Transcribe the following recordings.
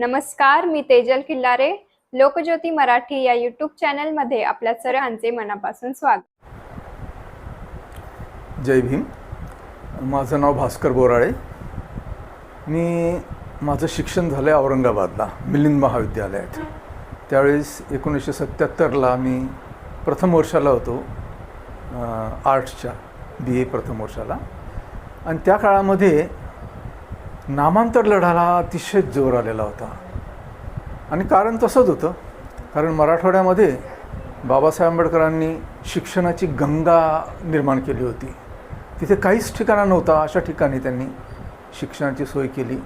नमस्कार मी तेजल किल्लारे लोकज्योती मराठी या यूट्यूब चॅनलमध्ये आपल्या सर्वांचे मनापासून स्वागत. जय भीम. माझं नाव भास्कर बोराळे. मी माझं शिक्षण झालं आहे औरंगाबादला मिलिंद महाविद्यालयात. त्यावेळेस एकोणीसशे सत्त्याहत्तरला मी प्रथम वर्षाला होतो आर्ट्सच्या बी ए प्रथम वर्षाला. आणि त्या काळामध्ये नामांतर लढाला अतिशय जोर आलेला होता. आणि कारण तसंच होतं. कारण मराठवाड्यामध्ये बाबासाहेब आंबेडकरांनी शिक्षणाची गंगा निर्माण केली होती. तिथे काहीच ठिकाणा नव्हता. अशा ठिकाणी त्यांनी शिक्षणाची सोय केली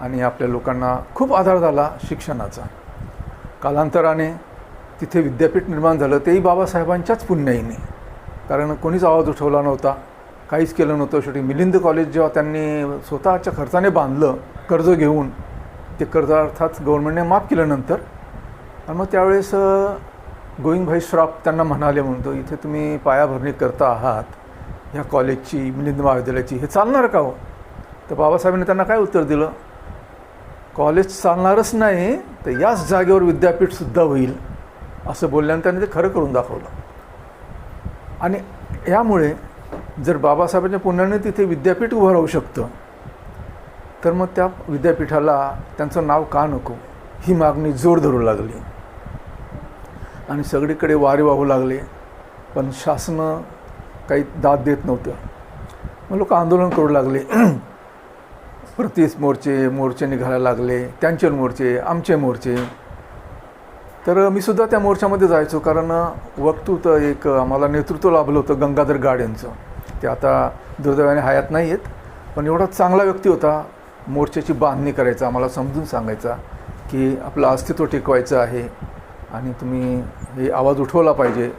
आणि आपल्या लोकांना खूप आधार झाला शिक्षणाचा. कालांतराने तिथे विद्यापीठ निर्माण झालं. तेही बाबासाहेबांच्याच पुण्याईने. कारण कोणीच आवाज उठवला नव्हता. काहीच केलं नव्हतं. शेवटी मिलिंद कॉलेज जेव्हा त्यांनी स्वतःच्या खर्चाने बांधलं कर्ज घेऊन ते कर्ज अर्थात गव्हर्नमेंटने माफ केलं नंतर आणि मग त्यावेळेस गोविंदभाई श्रॉफ त्यांना म्हणाले म्हणतो इथे तुम्ही पायाभरणी करता आहात ह्या कॉलेजची मिलिंद महाविद्यालयाची हे चालणार का हो? तर बाबासाहेबांनी त्यांना काय उत्तर दिलं? कॉलेज चालणारच नाही तर याच जागेवर विद्यापीठसुद्धा होईल असं बोलल्यानं त्यांनी ते खरं करून दाखवलं. आणि यामुळे जर बाबासाहेबांच्या पुण्याने तिथे विद्यापीठ उभं राहू शकतं तर मग त्या विद्यापीठाला त्यांचं नाव का नको? ही मागणी जोर धरू लागली. आणि सगळीकडे वारे वाहू लागले. पण शासनं काही दाद देत नव्हतं. मग लोक आंदोलन करू लागले. प्रतीस मोर्चे मोर्चे निघायला लागले. त्यांचे मोर्चे आमचे मोर्चे. तर मी सुद्धा त्या मोर्चामध्ये जायचो कारण वक्तृत्व एक आम्हाला नेतृत्व लाभलं होतं गंगाधर गाड यांचं. ते आता दुर्दैवाने हयात नाही आहेत पण एवढा चांगला व्यक्ती होता मोर्चाची बांधणी करायचा आम्हाला समजून सांगायचा की आपलं अस्तित्व टिकवायचं आहे आणि तुम्ही हे आवाज उठवला पाहिजे.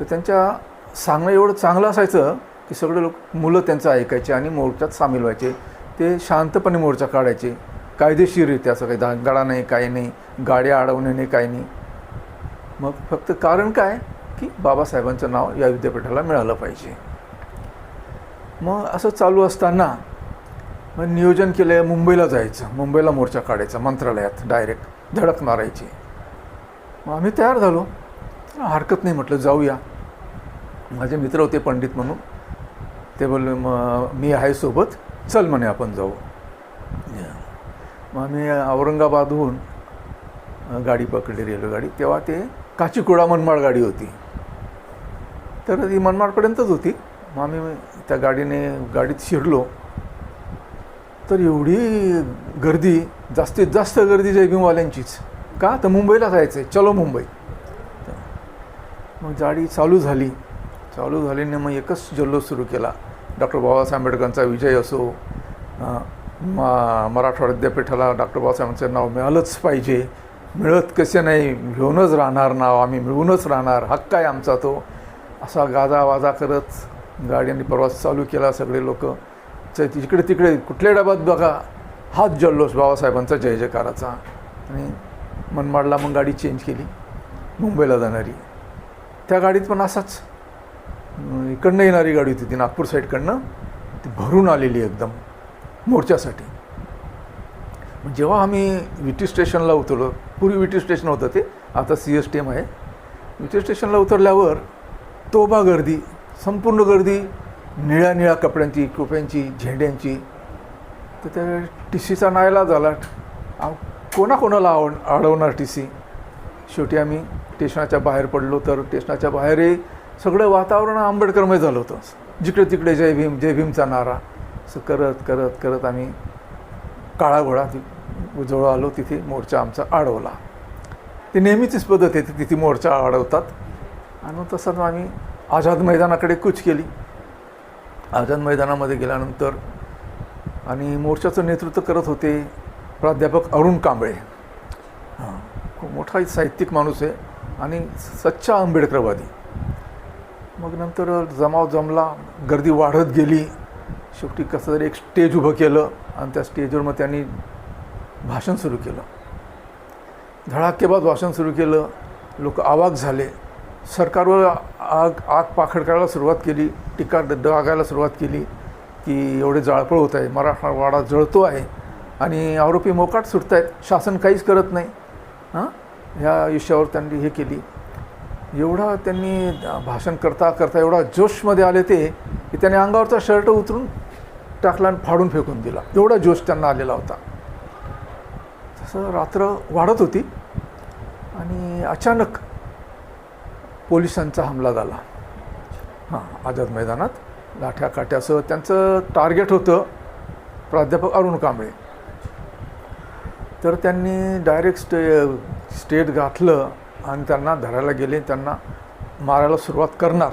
तर त्यांच्या सांगणं एवढं चांगलं असायचं की सगळे लोक मुलं त्यांचं ऐकायचे आणि मोर्चात सामील व्हायचे. ते शांतपणे मोर्चा काढायचे. कायदेशीररित्या असं काही दांगडा नाही काही नाही गाड्या अडवणे नाही काही नाही. मग फक्त कारण काय? की बाबासाहेबांचं नाव या विद्यापीठाला मिळालं पाहिजे. मग असं चालू असताना मग नियोजन केलं आहे मुंबईला जायचं मुंबईला मोर्चा काढायचा मंत्रालयात डायरेक्ट धडक मारायची. मग आम्ही तयार झालो. हरकत नाही म्हटलं जाऊया. माझे मित्र होते पंडित म्हणून. ते बोलले मग मी आहे सोबत चल म्हणे आपण जाऊ. मग आम्ही औरंगाबादहून गाडी पकडली रेल्वेगाडी. तेव्हा ते काचीकुडा मनमाड गाडी होती. तर ती मनमाडपर्यंतच होती. मग आम्ही त्या गाडीने गाडीत शिरलो. तर एवढी गर्दी जास्तीत जास्त गर्दी जयभीमवाल्यांचीच. का? तर मुंबईला जायचं आहे चलो मुंबई. मग गाडी चालू झाली. चालू झाल्याने मग एकच जल्लोष सुरू केला. डॉक्टर बाबासाहेब आंबेडकरांचा विजय असो मा मराठवाडा विद्यापीठाला डॉक्टर बाबासाहेबांचं नाव मिळालंच पाहिजे. मिळत कसे नाही घेऊनच राहणार नाव आम्ही मिळूनच राहणार. हक्क आहे आमचा तो. असा गाजा वाजा करत गाड्यांनी प्रवास चालू केला सगळे लोक. जिकडे तिकडे कुठल्या डब्यात बघा. हाच जल्लोष बाबासाहेबांचा जय जयकाराचा. आणि मनमाडला मग गाडी चेंज केली. मुंबईला जाणारी. त्या गाडीत पण असाच. इकडनं येणारी गाडी होती ती नागपूर साईडकडनं. ती भरून आलेली एकदम मोर्चासाठी. जेव्हा आम्ही विटी स्टेशनला उतरलो पूर्वी विटी स्टेशन होतं ते आता सी एस टी एम आहे. विटी स्टेशनला उतरल्यावर तोबा गर्दी संपूर्ण गर्दी निळ्या निळ्या कपड्यांची टोप्यांची झेंड्यांची. तर त्या टी सीचा नायला झाला. कोणाकोणाला आवड अडवणार टी सी शेवटी आम्ही स्टेशनाच्या बाहेर पडलो तर स्टेशनाच्या बाहेरही सगळं वातावरण आंबेडकरमय झालं होतं. जिकडे तिकडे जय भीम जय भीमचा नारा. असं करत करत करत आम्ही काळा घोडा जवळ आलो. तिथे मोर्चा आमचा अडवला. ती नेहमीचीच पद्धत आहे तिथे मोर्चा अडवतात. आणि तसंच आम्ही आझाद मैदानाकडे कूच केली. आझाद मैदानामध्ये गेल्यानंतर आणि मोर्चाचं नेतृत्व करत होते प्राध्यापक अरुण कांबळे. हां खूप मोठा साहित्यिक माणूस आहे आणि सच्चा आंबेडकरवादी. मग नंतर जमाव जमला गर्दी वाढत गेली. शेवटी कसं तरी एक स्टेज उभं केलं आणि त्या स्टेजवर मग त्यांनी भाषण सुरू केलं. धडाकेबाद भाषण सुरू केलं. लोक आवाक झाले. सरकारवर आग आग पाखड करायला सुरुवात केली टीका डागायला सुरुवात केली की एवढे जाळपळ होत आहे. मराठवाडा जळतो आहे आणि आरोपी मोकाट सुटत आहेत शासन काहीच करत नाही. हां? ह्या विषयावर त्यांनी हे केली. एवढा त्यांनी भाषण करता करता एवढा जोशमध्ये आले ते की त्याने अंगावरचा शर्ट उतरून टाकला आणि फाडून फेकून दिला. एवढा जोश त्यांना आलेला होता. तसं रात्र वाढत होती आणि अचानक पोलिसांचा हमला झाला. हां आझाद मैदानात लाठ्या काट्यासह त्यांचं टार्गेट होतं प्राध्यापक अरुण कांबळे. तर त्यांनी डायरेक्ट स्टे स्टेट घातलं आणि त्यांना धरायला गेले. त्यांना मारायला सुरुवात करणार.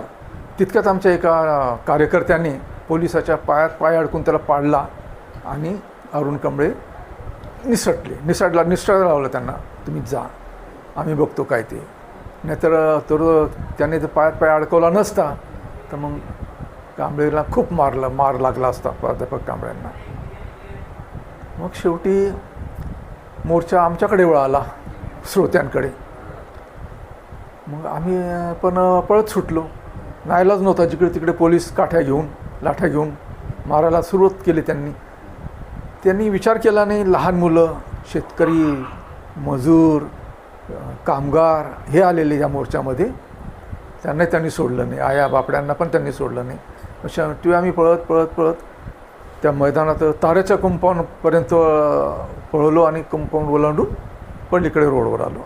तितक्यात आमच्या एका कार्यकर्त्याने पोलिसाच्या पायात पाय अडकून त्याला पाडला आणि अरुण कांबळे निसटले. निसटला निसटायला लावलं त्यांना. तुम्ही जा. आम्ही बघतो काय ते. नाहीतर तर त्याने ते पाय पाय अडकवला नसता तर मग कांबळेला खूप मारलं मार लागला असता प्राध्यापक कांबळ्यांना मग शेवटी मोर्चा आमच्याकडे वळाला श्रोत्यांकडे. मग आम्ही पण पळत सुटलो. नाईलाज नव्हता जिकडे तिकडे पोलीस काठ्या घेऊन लाठ्या घेऊन मारायला सुरुवात केली त्यांनी. त्यांनी विचार केला नाही लहान मुलं शेतकरी मजूर कामगार हे आलेले या मोर्चामध्ये. त्यांना त्यांनी सोडलं नाही. आया बापड्यांना पण त्यांनी सोडलं नाही. अशा ती आम्ही पळत पळत पळत त्या मैदानात ताऱ्याच्या कुंपाऊंडपर्यंत पळलो आणि कंपाऊंड ओलांडून पलीकडे रोडवर आलो.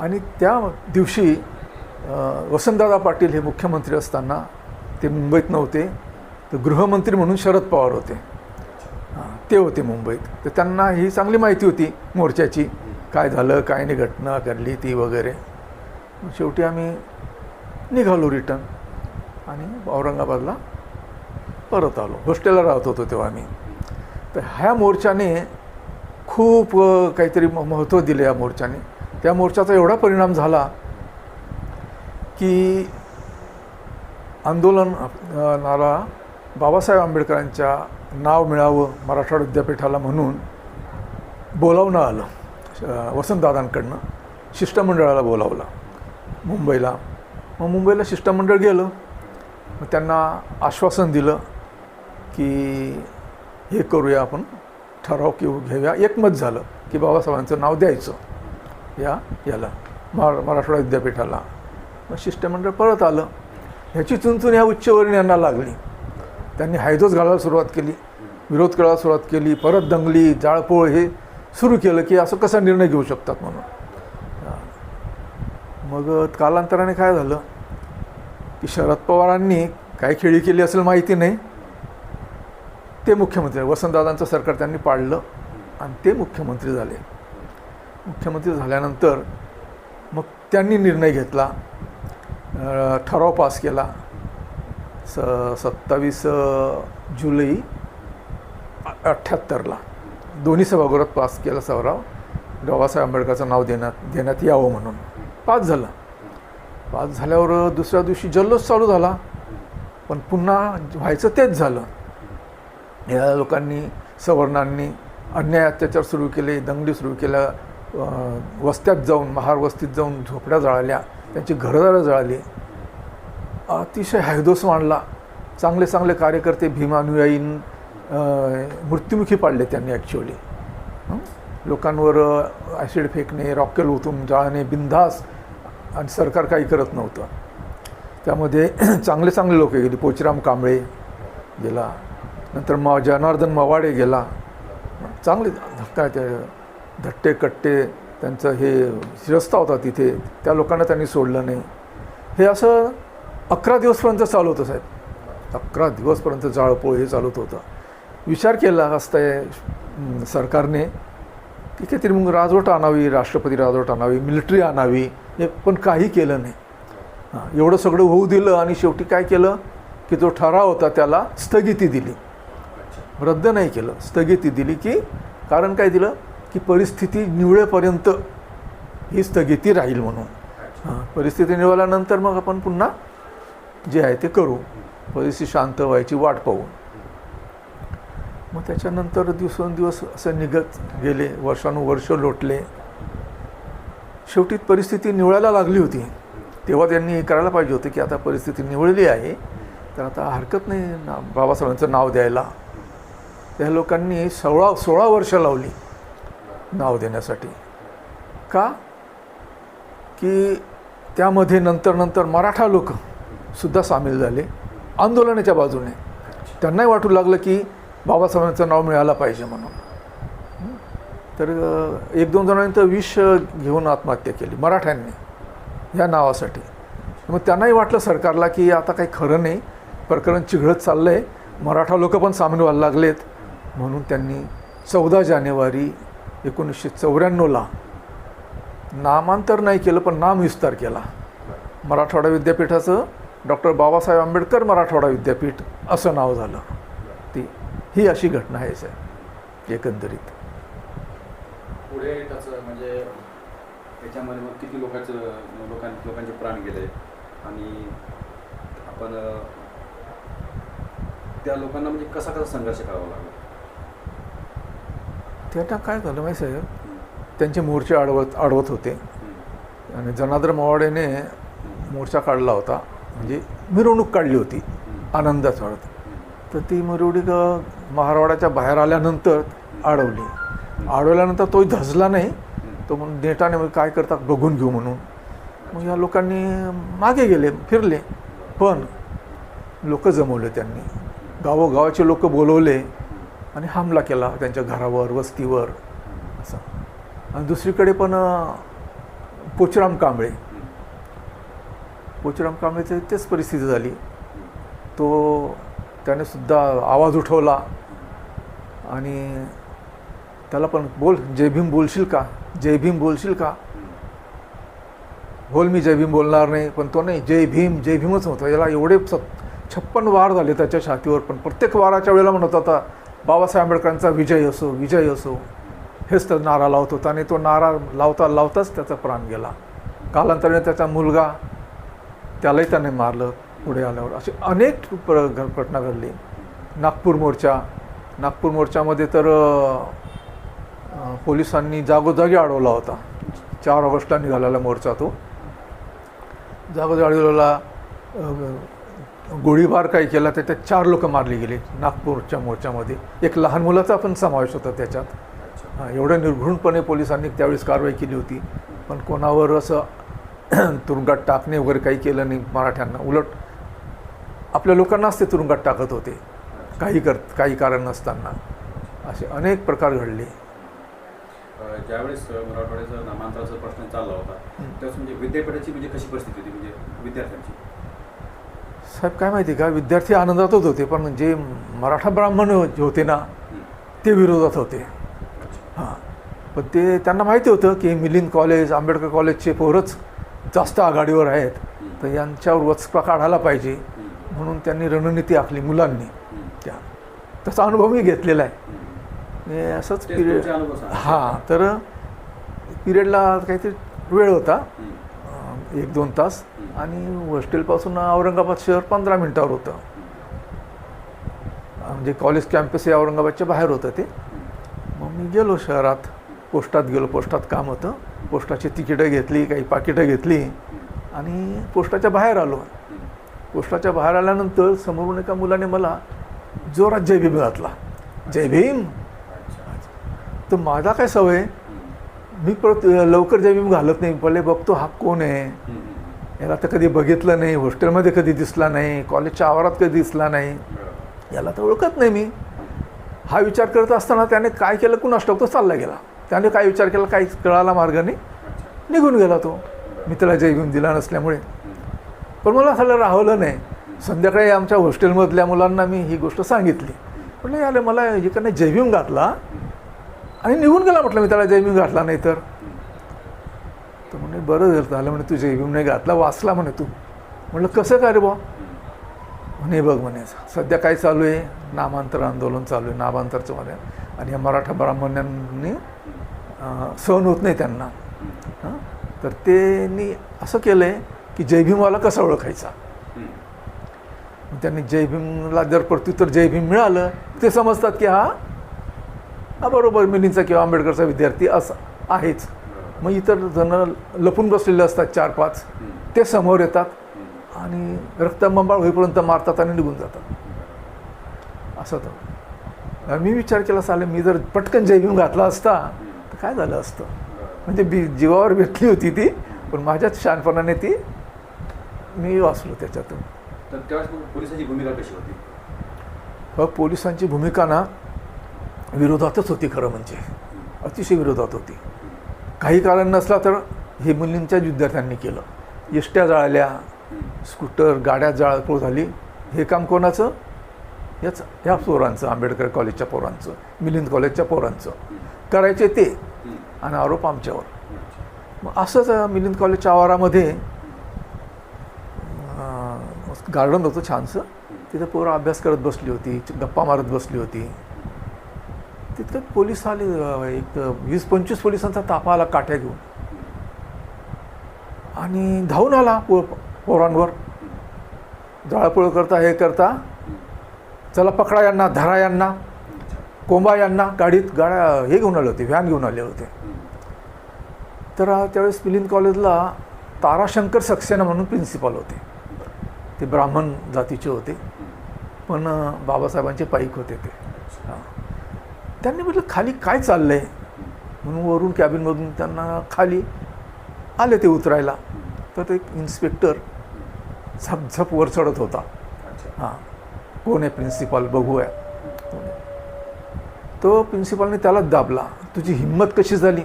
आणि त्या दिवशी वसंतदादा पाटील हे मुख्यमंत्री असताना ते मुंबईत नव्हते. तर गृहमंत्री म्हणून शरद पवार होते. ते होते मुंबईत. तर त्यांना ही चांगली माहिती होती मोर्चाची. काय झालं काय नाही घटना घडली ती वगैरे. शेवटी आम्ही निघालो रिटर्न आणि औरंगाबादला परत आलो. हॉस्टेलला राहत होतो तेव्हा आम्ही. तर ह्या मोर्चाने खूप काहीतरी म महत्त्व दिलं या मोर्चाने. त्या मोर्चाचा एवढा परिणाम झाला की आंदोलन नारा बाबासाहेब आंबेडकरांच्या नाव मिळावं मराठवाडा विद्यापीठाला म्हणून बोलावणं आलं. वसंतदादांकडनं शिष्टमंडळाला बोलावलं. मुंबईला. मग मुंबईला शिष्टमंडळ गेलं. मग त्यांना आश्वासन दिलं की हे करूया आपण ठराव किंवा घेऊया. एकमत झालं की बाबासाहेबांचं नाव द्यायचं या याला. मरा मराठवाडा विद्यापीठाला. मग शिष्टमंडळ परत आलं. ह्याची चुनचुन ह्या उच्चवरून यांना लागली. त्यांनी हायदोस घालायला सुरुवात केली विरोध करायला सुरुवात केली परत दंगली जाळपोळ हे सुरू केलं की असं कसा निर्णय घेऊ शकतात म्हणून. मग कालांतराने काय झालं की शरद पवारांनी काय खेळी केली असेल माहिती नाही. ते मुख्यमंत्री वसंतदादांचं सरकार त्यांनी पाडलं आणि ते मुख्यमंत्री झाले. मुख्यमंत्री झाल्यानंतर मग त्यांनी निर्णय घेतला ठराव पास केला. स सत्तावीस जुलै अठ्ठ्याहत्तरला दोन्ही सभागृहात पास केला सराव. बाबासाहेब आंबेडकरचं नाव देण्यात देण्यात यावं म्हणून. पास झालं. पास झाल्यावर दुसऱ्या दिवशी जल्लोष चालू झाला. पण पुन्हा व्हायचं तेच झालं. या लोकांनी सवर्णांनी अन्याय अत्याचार सुरू केले दंगली सुरू केल्या वस्त्यात जाऊन महार वस्तीत जाऊन झोपड्या जळाल्या त्यांची घरदारं जळाली. अतिशय हैदोस मांडला. चांगले चांगले कार्यकर्ते भीमानुयायीन मृत्युमुखी पाडले त्यांनी ॲक्च्युअली लोकांवर ॲसिड फेकणे रॉकेल ओतून जाळणे बिंधास आणि सरकार काही करत नव्हतं. त्यामध्ये चांगले चांगले लोक गेले. पोचराम कांबळे गेला. नंतर मा जनार्दन मवाडे गेला. चांगले धक्का ते धट्टे कट्टे त्यांचं हे शिरस्ता होता तिथे. त्या लोकांना त्यांनी सोडलं नाही. हे असं अकरा दिवसपर्यंत चालू होतं साहेब. अकरा दिवसपर्यंत जाळपोळ हे चालत होतं विचार केला असता सरकारने की काहीतरी मग राजवट आणावी राष्ट्रपती राजवट आणावी मिलिटरी आणावी हे पण काही केलं नाही. हां एवढं सगळं होऊ दिलं आणि शेवटी काय केलं की जो ठराव होता त्याला स्थगिती दिली. रद्द नाही केलं स्थगिती दिली की कारण काय दिलं की परिस्थिती निवळेपर्यंत ही स्थगिती राहील म्हणून. हां परिस्थिती निवळल्यानंतर मग आपण पुन्हा जे आहे ते करू. परिस्थिती शांत व्हायची वाट पाहू मग त्याच्यानंतर दिवसेंदिवस असं निघत गेले वर्षानुवर्ष लोटले. शेवटी परिस्थिती निवळायला लागली होती. तेव्हा त्यांनी हे करायला पाहिजे होतं की आता परिस्थिती निवळली आहे तर आता हरकत नाही ना बाबासाहेबांचं नाव द्यायला. त्या लोकांनी सोळा सोळा वर्ष लावली नाव देण्यासाठी. का? की त्यामध्ये नंतर नंतर मराठा लोक सुद्धा सामील झाले. आंदोलनाच्या बाजूने. त्यांनाही वाटू लागलं की बाबासाहेबांचं नाव मिळालं पाहिजे म्हणून. तर एक दोन जणांनी तर विष घेऊन आत्महत्या केली मराठ्यांनी या नावासाठी. मग त्यांनाही वाटलं सरकारला की आता काही खरं नाही. प्रकरण चिघळत चाललं आहे मराठा लोक पण सामील व्हायला लागलेत. म्हणून त्यांनी चौदा जानेवारी एकोणीसशे चौऱ्याण्णवला नामांतर नाही केलं पण नाम विस्तार केला. मराठवाडा विद्यापीठाचं डॉक्टर बाबासाहेब आंबेडकर मराठवाडा विद्यापीठ असं नाव झालं. ती ही अशी घटना आहे साहेब एकंदरीत. पुढे त्याचं म्हणजे त्याच्यामध्ये मग किती लोकांचं लोकां लोकांचे प्राण गेले? आणि आपण त्या लोकांना म्हणजे कसा कसा संघर्ष करावा लागला? त्यांना काय झालं माहिती साहेब. त्यांचे मोर्चे अडवत अडवत होते. आणि जनार्दन मोवाडेने मोर्चा काढला होता. म्हणजे मिरवणूक काढली होती आनंदाचा आनंदात तर ती मिरवणूक महारवाड्याच्या बाहेर आल्यानंतर अडवली अडवल्यानंतर तोही धजला नाही. तो म्हणून नेटाने मग काय करतात बघून घेऊ म्हणून. मग या लोकांनी मागे गेले फिरले. पण लोक जमवले त्यांनी. गावोगावाचे लोक बोलवले आणि हमला केला त्यांच्या घरावर वस्तीवर असं. आणि दुसरीकडे पण पोचराम कांबळे पोचराम कांबळेचं तेच परिस्थिती झाली. तो त्याने सुद्धा आवाज उठवला आणि त्याला पण बोल जय भीम बोलशील का? जय भीम बोलशील का? बोल मी जय भीम बोलणार नाही पण तो नाही जय भीम जय भीमच होता. याला एवढे सत छप्पन वार झाले त्याच्या छातीवर पण प्रत्येक वाराच्या वेळेला म्हणत होता बाबासाहेब आंबेडकरांचा विजय असो विजय असो. हेच तर नारा लावत होता आणि तो नारा लावता लावताच त्याचा प्राण गेला. कालांतराने त्याचा मुलगा त्यालाही त्याने मारलं पुढे आल्यावर. असे अनेक प्र घटना घडली. नागपूर मोर्चा. नागपूर मोर्चामध्ये तर पोलिसांनी जागोजागी अडवला होता. चार ऑगस्टला निघालेला मोर्चा तो. जागोजागी अडवला गोळीबार काही केला त्याच्यात चार लोक मारली गेली नागपूरच्या मोर्चामध्ये. एक लहान मुलाचा पण समावेश होता त्याच्यात. एवढ्या निर्घृणपणे पोलिसांनी त्यावेळेस कारवाई केली होती. पण कोणावर असं तुरुंगात टाकणे वगैरे काही केलं नाही मराठ्यांना. उलट आपल्या लोकांनाच ते तुरुंगात टाकत होते. काही कर काही कारण नसताना. असे अनेक प्रकार घडले. ज्यावेळेस मराठवाड्याचा नामांतराचा प्रश्न चालला होता त्यावेळेस म्हणजे विद्यापीठाची म्हणजे कशी परिस्थिती होती म्हणजे विद्यार्थ्यांची? साहेब काय माहिती का? विद्यार्थी आनंदातच होते पण जे मराठा ब्राह्मण जे होते ना. ते विरोधात होते. हां. पण ते त्यांना माहिती होतं की मिलिंद कॉलेज आंबेडकर कॉलेजचे पोरच जास्त आघाडीवर आहेत तर यांच्यावर वचपा काढायला पाहिजे. म्हणून त्यांनी रणनीती आखली मुलांनी. त्या. त्याचा अनुभव मी घेतलेला आहे. असंच पिरियड. हां तर पिरियडला काहीतरी वेळ होता. एक दोन तास. आणि हॉस्टेलपासून औरंगाबाद शहर पंधरा मिनटावर होतं. म्हणजे कॉलेज कॅम्पस हे औरंगाबादच्या बाहेर होतं ते. मग मी गेलो शहरात. पोस्टात गेलो पोस्टात काम होतं. पोस्टाची तिकीटं घेतली काही पाकिटं घेतली आणि पोस्टाच्या बाहेर आलो. पोस्टाच्या बाहेर आल्यानंतर समोरून एका मुलाने मला जोरात जय भीम घातला. जय भीम! तर माझा काय सवय? मी परत लवकर जय भीम घालत नाही. पहिले बघतो हा कोण आहे? याला तर कधी बघितलं नाही हॉस्टेलमध्ये कधी दिसला नाही कॉलेजच्या आवारात कधी दिसला नाही याला तर ओळखत नाही मी. हा विचार करत असताना त्याने काय केलं? कुणास तो चालला गेला. त्याने काय विचार केला काही कळाला मार्गाने. निघून गेला तो. मी त्याला जय भीम दिला नसल्यामुळे. पण मला असं राहवलं नाही. संध्याकाळी आमच्या हॉस्टेलमधल्या मुलांना मी ही गोष्ट सांगितली. म्हटलं आलं मला एकाने जय घातला आणि निघून गेला म्हटलं मी त्याला जय घातला नाही तर. तर म्हणे बरं झालं झालं म्हणे तू जय नाही घातला वाचला म्हणे तू. म्हटलं कसं काय रे बा म्हणे बघ म्हणे सध्या काय चालू आहे? नामांतर आंदोलन चालू आहे नामांतरचं म्हणे आणि या मराठा ब्राह्मणांनी सहन होत नाही त्यांना. तर त्यांनी असं केलं आहे की जय भीमवाला कसा ओळखायचा? त्यांनी जय भीमला जर प्रत्युत्तर जय भीम मिळालं ते समजतात की हा हा बरोबर मिलिंदचा किंवा आंबेडकरचा विद्यार्थी असा आहेच. मग इतर जण लपून बसलेले असतात चार पाच ते समोर येतात आणि रक्तबंबाळ होईपर्यंत मारतात आणि निघून जातात. असं तर मी विचार केला चालेल मी जर पटकन जय भीम घातला असता तर काय झालं असतं? म्हणजे बी जीवावर भेटली होती ती पण माझ्याच शहाणपणाने ती मी वाचलो त्याच्यातून. तर त्यावेळेस मग पोलिसांची भूमिका कशी होती? मग पोलिसांची भूमिका ना विरोधातच होती खरं म्हणजे. अतिशय विरोधात होती. काही कारण नसला तर हे मुलींच्या विद्यार्थ्यांनी केलं. एसट्या जाळल्या स्कूटर गाड्या जाळपोळ झाली. हे काम कोणाचं? याच ह्या पोरांचं आंबेडकर कॉलेजच्या पोरांचं मिलिंद कॉलेजच्या पोरांचं. करायचे ते. आणि आरोप आमच्यावर. मग असंच मिलिंद कॉलेजच्या आवारामध्ये गार्डन होतं छानसं. तिथं पोरं अभ्यास करत बसली होती गप्पा मारत बसली होती. तितकं पोलीस आले एक वीस पंचवीस पोलिसांचा ताफा आला काठ्या घेऊन. आणि धावून आला पो पोरांवर. जाळपोळ करता हे करता. चला पकडा यांना धरा यांना. कोंबा यांना गाडीत गाड्या हे घेऊन आले होते व्हॅन घेऊन आले होते. तर त्यावेळेस मिलिंद कॉलेजला ताराशंकर सक्सेना म्हणून प्रिन्सिपल होते. ते ब्राह्मण जातीचे होते. पण बाबासाहेबांचे पाईक होते ते. हां. त्यांनी म्हटलं खाली काय चाललं आहे म्हणून वरून कॅबिनमधून त्यांना खाली आले ते उतरायला. तर ते इन्स्पेक्टर झपझप वर चढत होता. हां. कोण आहे प्रिन्सिपल? बघूया. तो प्रिन्सिपलने त्यालाच दाबला. तुझी हिंमत कशी झाली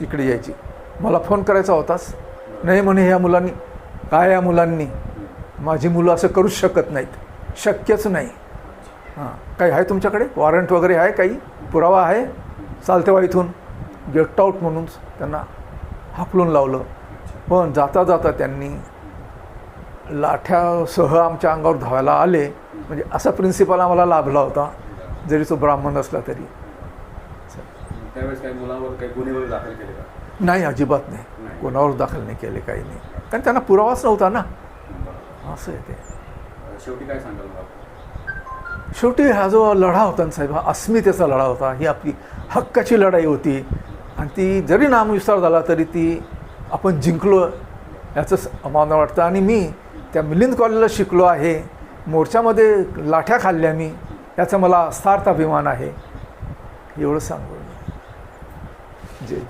इकडे यायची? मला फोन करायचा होतास? नाही म्हणे ह्या मुलांनी. काय या मुलांनी? माझी मुलं असं करूच शकत नाहीत. शक्यच नाही. हां. काही आहे तुमच्याकडे? वॉरंट वगैरे आहे काही? पुरावा आहे? चालते वा इथून. गेट आऊट म्हणून त्यांना हाकलून लावलं. पण जाता जाता त्यांनी लाठ्यासह आमच्या अंगावर धावायला आले. म्हणजे असा प्रिन्सिपल आम्हाला लाभला होता. जरी तो ब्राह्मण असला तरी. नाही अजिबात नाही. नाही. कोणावर दाखल नाही केले काही नाही. कारण त्यांना पुरावाच नव्हता ना. असं आहे ते. शेवटी काय सांगाल? शेवटी हा जो लढा होता ना साहेब हा अस्मितेचा लढा होता. ही आपली हक्काची लढाई होती. आणि ती जरी नामविस्तार झाला तरी ती आपण जिंकलो याचं स- मला वाटतं. आणि मी त्या मिलिंद कॉलेजला शिकलो आहे. मोर्चामध्ये लाठ्या खाल्ल्या मी. याचा मला सार्थ अभिमान आहे. एवढं सांगू. जय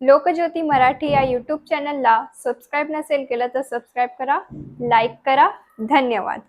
लोकज्योती मराठी या यूट्यूब चॅनलला सबस्क्राईब नसेल केलं तर सबस्क्राईब करा लाईक करा. धन्यवाद.